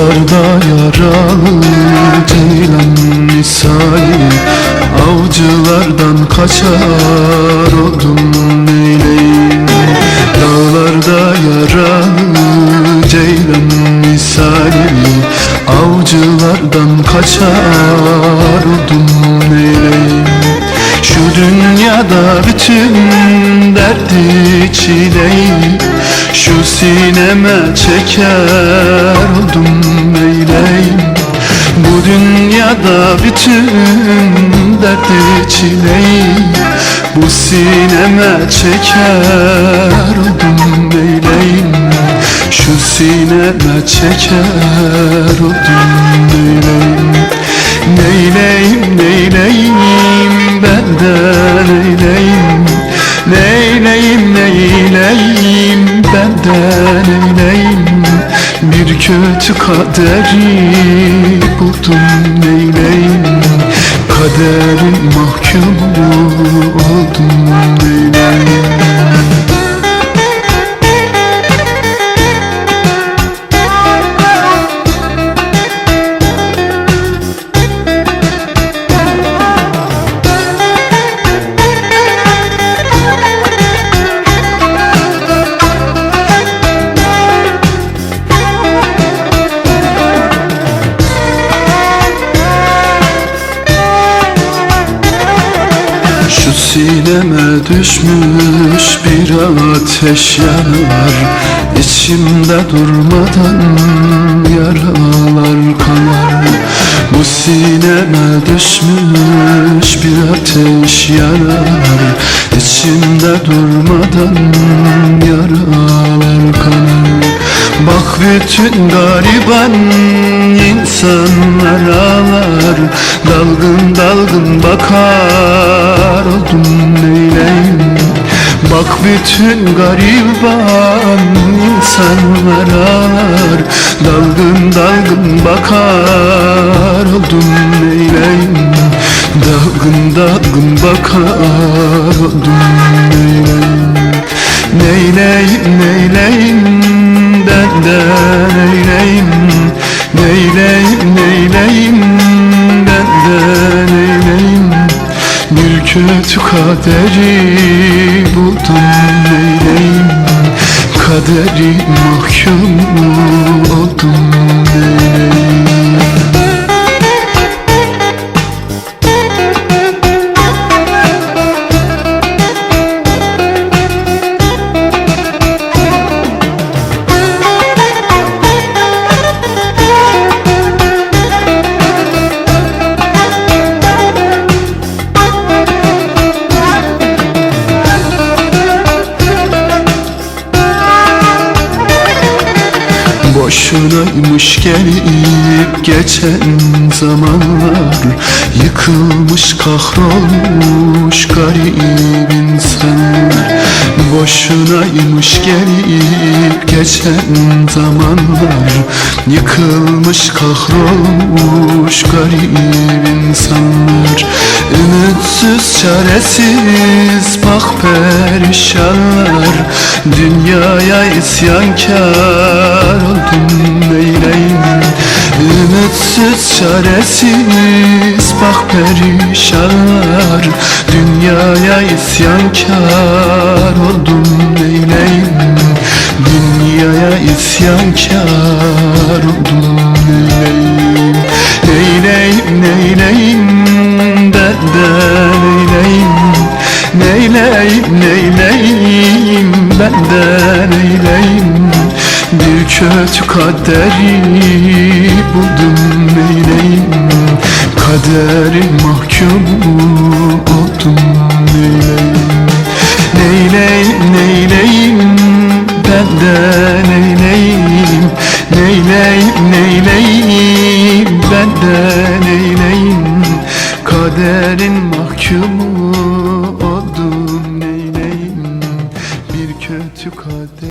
Dağlarda yaralı ceylan misali Avcılardan kaçar oldum neyleyim? Dağlarda yaralı ceylan misali Avcılardan kaçar oldum neyleyim? Şu dünyada bütün derdi çileyi Şu sineme çeker oldum neyleyim Bu dünyada bütün derdi çileyi Bu sineme çeker oldum neyleyim Şu sineme çeker oldum neyleyim kötü kaderi buldum neyleyim Kaderin mahkumu Şu sineme düşmüş bir ateş yanar. İçimde durmadan yaralar kanar Bu sineme düşmüş bir ateş yanar. İçimde durmadan yaralar kanar Bak bütün gariban insanlar ağlar. Dalgın dalgın bakar oldum neyleyim? Bak bütün gariban insanlar ağlar Dalgın dalgın bakar. Oldum neyleyim? Dalgın dalgın bakar. Oldum neyleyim? Neyleyim neyleyim? Benden neyleyim? Neyleyim neyleyim kötü kaderi buldum neyleyim? Kaderi mahkum Boşunaymış gelip geçen zamanlar Yıkılmış kahrolmuş garip insanlar. Boşunaymış gelip geçen zamanlar Yıkılmış kahrolmuş garip Ümitsiz çaresiz bak perişanlar Dünyaya isyankar oldum neyleyim? Ümitsiz çaresiz bak perişanlar Dünyaya isyankar oldum neyleyim? Dünyaya isyankar oldum neyleyim? Neyleyim neyleyim neyleyim benden neyleyim? Bir kötü kaderi buldum neyleyim? Kaderin mahkumu oldum neyleyim? Neyleyim? Neyleyim benden neyleyim? Neyleyim? Neyleyim benden neyleyim? Kaderin mahkumu